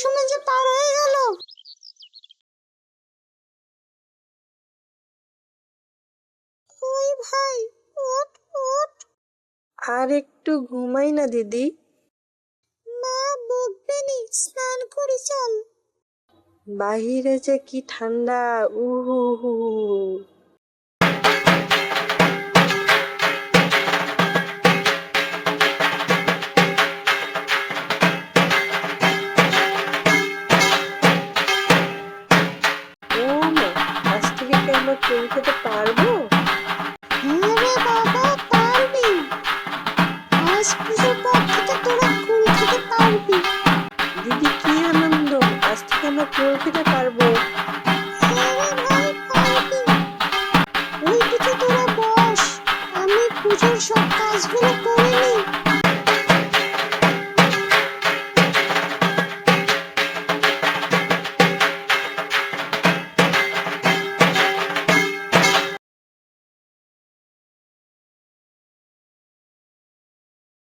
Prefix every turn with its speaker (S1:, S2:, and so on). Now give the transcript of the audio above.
S1: শুনে যে পার হয়ে গেল। ওই ভাই, ওঠ ওঠ। আর একটু ঘুমাই না, দিদি।
S2: মা বকবেনি স্নান করে চল।
S1: বাহিরে যে কি ঠান্ডা, উহু হু।
S2: কুল খেতে পারবি?
S1: দিদি কি আনন্দ। আজ থেকে আমরা চুল খেতে পারব।
S2: হ্যাঁ ওই দিকে তোরা বস। আমি পুজোর সব কাজগুলো